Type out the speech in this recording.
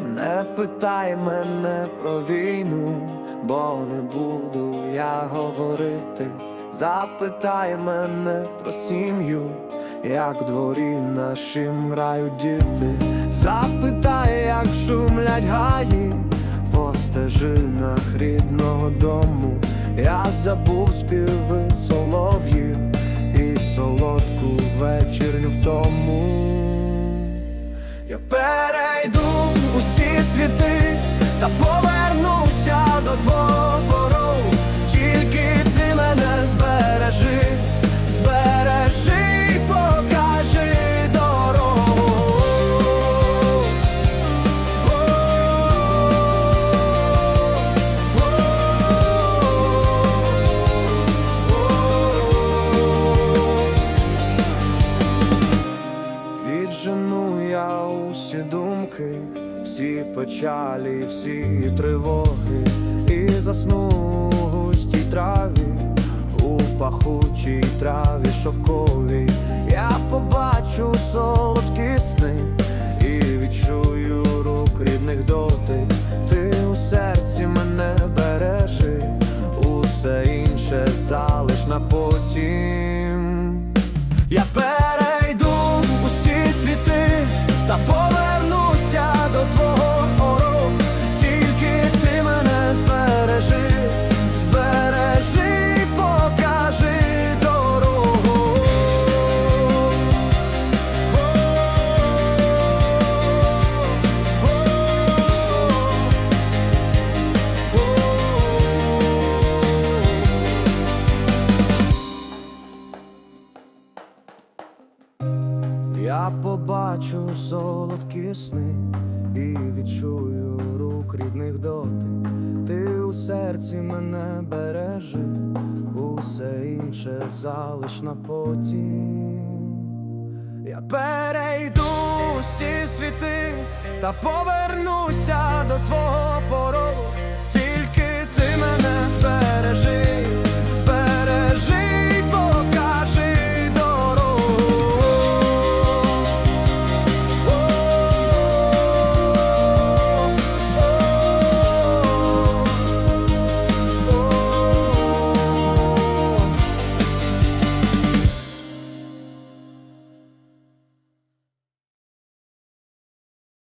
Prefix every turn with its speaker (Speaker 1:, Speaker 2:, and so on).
Speaker 1: Не питай мене про війну, бо не буду я говорити. Запитай мене про сім'ю, як в дворі нашим грають діти. Запитай, як шумлять гаї по стежинах рідного дому. Я забув співи солов'їв і солодку вечірню втому. Я перейду усі світи та повернуся до порогу. Тільки ти мене збережи, збережи, покажи дорогу. Віджену я усі думки, всі печалі, всі тривоги, і засну у густій траві, у пахучій траві шовковій. Я побачу солодкі сни і відчую рук рідних дотик. Ти у серці мене бережи, усе інше залиш на потім. Я Я побачу солодкі сни і відчую рук рідних дотик. Ти у серці мене бережи, усе інше залиш на потім. Я перейду усі світи та повернуся до твого порогу.